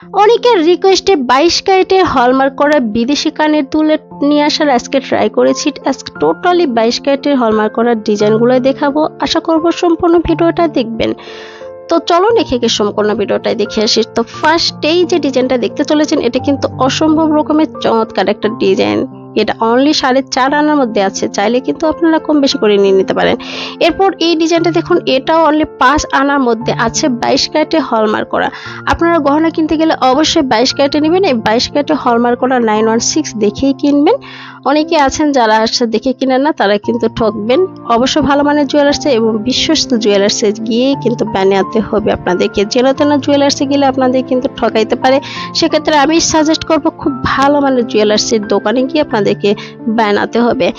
অনেকের রিকোয়েস্টে বাইশ ক্যারেটে হলমার্ক করা বিদেশি কানের তুলে নিয়ে আসার আজকে ট্রাই করেছি। আজকে টোটালি বাইশ ক্যারেটের হলমার্ক করার ডিজাইনগুলো দেখাবো। আশা করব সম্পূর্ণ ভিডিওটা দেখবেন। তো চলো দেখে গিয়ে সম্পূর্ণ ভিডিওটাই দেখে আসি। তো ফার্স্টেই যে ডিজাইনটা দেখতে চলেছেন, এটা কিন্তু অসম্ভব রকমের চমৎকার একটা ডিজাইন। এটা অনলি সাড়ে চার আনার মধ্যে আছে, চাইলে কিন্তু আপনারা কম বেশি করে নিয়ে নিতে পারেন। এরপর এই ডিজাইনটা দেখুন, এটাও অনলি পাঁচ আনার মধ্যে আছে বাইশ ক্যারেটে হলমার্ক করা। আপনারা গহনা কিনতে গেলে অবশ্যই বাইশ ক্যারেটে নেবেন, এই বাইশ ক্যারেটে হলমার্ক করা নাইন ওয়ান সিক্স দেখেই কিনবেন। অনেকে আছেন যারা আসছে দেখে কিনেন না, তারা কিন্তু ঠকবেন। অবশ্য ভালো মানের জুয়েলার্সে এবং বিশ্বস্ত জুয়েলার্সে গিয়ে কিন্তু বানাতে হবে আপনাদেরকে। জেলাতেনা জুয়েলার্সে গেলে আপনাদের কিন্তু ঠকাইতে পারে। সেক্ষেত্রে আমি সাজেস্ট করব খুব ভালো মানের জুয়েলার্সের দোকানে গিয়ে আপনাদেরকে বানাতে হবে।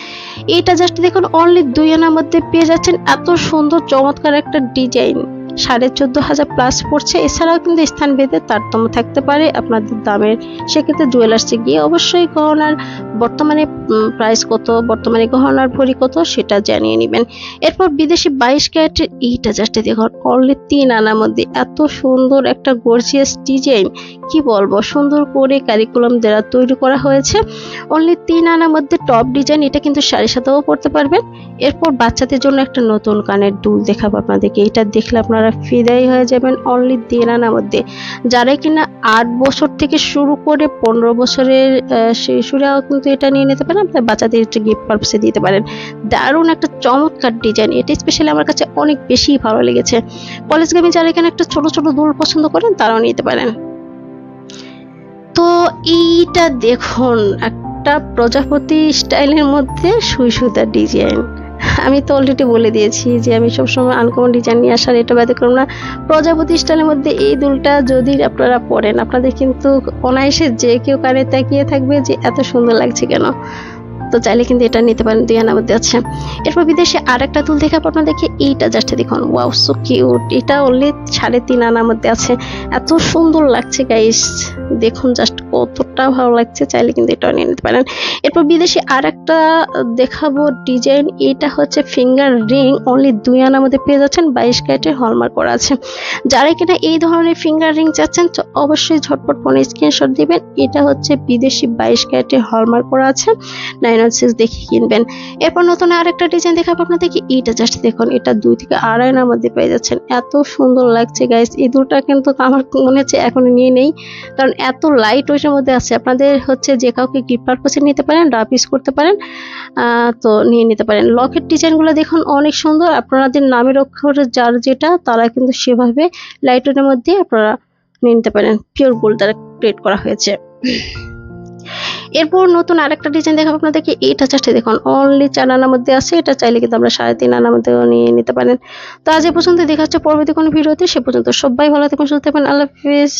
এটা জাস্ট দেখুন অনলি দুই আনার মধ্যে পেয়ে যাচ্ছেন। এত সুন্দর, চমৎকার একটা ডিজাইন সাড়ে চোদ্দ হাজার প্লাস পড়ছে। এছাড়াও কিন্তু স্থান ভেদে তারতম্য থাকতে পারে আপনাদের দামের। সেক্ষেত্রে জুয়েলার্সে গিয়ে অবশ্যই গহনার বর্তমানে প্রাইস কত, বর্তমানে গহনার ভরি কত সেটা জানিয়ে নেবেন। এরপর বিদেশি বাইশ ক্যারেটের এইটা জাস্ট দেখুন অনলি তিন আনার মধ্যে এত সুন্দর একটা গর্জিয়াস ডিজাইন কি বলব? সুন্দর করে কারিকুলাম দ্বারা তৈরি করা হয়েছে। অনলি তিন আনার মধ্যে টপ ডিজাইন এটা কিন্তু সাড়ে সাতেও পড়তে পারবেন। এরপর বাচ্চাদের জন্য একটা নতুন কানের দুল দেখাবো আপনাদেরকে। এটা দেখলে আপনারা ফিদাই হয়ে যাবেন অনলি আনার মধ্যে। যারা কিনা আট বছর থেকে শুরু করে পনেরো বছরের শিশুরাও কিন্তু এটা নিয়ে নিতে পারেন, আপনার বাচ্চাদের একটা গিফট পারপাসে দিতে পারেন। দারুণ একটা চমৎকার ডিজাইন এটা স্পেশালি আমার কাছে অনেক বেশি ভালো লেগেছে। কলেজগামী যারা এখানে একটা ছোট ছোট দুল পছন্দ করেন, তারাও নিতে পারেন। তো এইটা দেখুন, একটা প্রজাপতি স্টাইলের মধ্যে সুই সুতার ডিজাইন আমি তো অলরেডি বলে দিয়েছি যে আমি সবসময় আনকমন ডিজাইন নিয়ে আসার এটা বাদে করব না। প্রজাপতি স্টাইলের মধ্যে এই দুলটা যদি আপনারা পরেন, আপনাদের কিন্তু অনায়াসে যে কেউ কানে তাকিয়ে থাকবে যে এত সুন্দর লাগছে কেন। তো চাইলে কিন্তু এটা নিতে পারেন, দুই আনার মধ্যে আছে। এরপর বিদেশে আর একটা দুল দেখাবো আপনাদেরকে এইটা জাস্ট দেখুন। ওয়াও সো কিউট এটা অনলি সাড়ে তিন আনার মধ্যে আছে। এত সুন্দর লাগছে গাইস দেখুন জাস্ট কতটা ভালো লাগছে, চাইলে কিন্তু এটাও নিয়ে নিতে পারেন। এরপর বিদেশি আর একটা দেখাবো ডিজাইন, এটা হচ্ছে ফিঙ্গার রিং অনলি দুই আনার মধ্যে পেয়ে যাচ্ছেন, বাইশ ক্যারেটের হলমার্ক করা আছে। যারা কিনা এই ধরনের ফিঙ্গার রিং চাচ্ছেন, তো অবশ্যই ঝটপট ফোনে স্ক্রিনশট দিবেন, এটা হচ্ছে বিদেশি বাইশ ক্যারেটের হলমার্ক করা আছে নাইন ওয়ান সিক্স দেখে কিনবেন। এরপর নতুন আরেকটা ডিজাইন দেখাবো আপনাদেরকে এইটা জাস্ট দেখুন, এটা দুই থেকে আড়াই আনার মধ্যে পেয়ে যাচ্ছেন। এত সুন্দর লাগছে গাইস এই দুলটা কিন্তু আমার মনে হচ্ছে এখন নিয়ে নেই, কারণ এত লাইট ওয়েটের মধ্যে আছে। আপনাদের হচ্ছে যে কাউকে গিফট পারপাসে নিতে পারেন, ডাব ইউজ করতে পারেন তো নিয়ে নিতে পারেন। লকেট ডিজাইনগুলো দেখুন অনেক সুন্দর। আপনাদের নামের অক্ষর, যার যেটা, তারা কিন্তু সেভাবে লাইট ওয়েটের মধ্যে আপনারা নিয়ে নিতে পারেন। পিওর গোল্ড দ্বারা ক্রিয়েট করা হয়েছে। এরপর নতুন আরেকটা ডিজাইন দেখাবো আপনাদেরকে। এইটা জাস্ট দেখুন অনলি চার আনার মধ্যে আছে। এটা চাইলে কিন্তু আমরা সাড়ে তিন আনার মধ্যেও নিয়ে নিতে পারেন। তো আজ এ পর্যন্ত দেখা হচ্ছে পরবর্তী কোনো ভিডিওতে। সে পর্যন্ত সবাই ভালো থাকুন সুস্থ থাকবেন। আল্লাহ হাফিজ।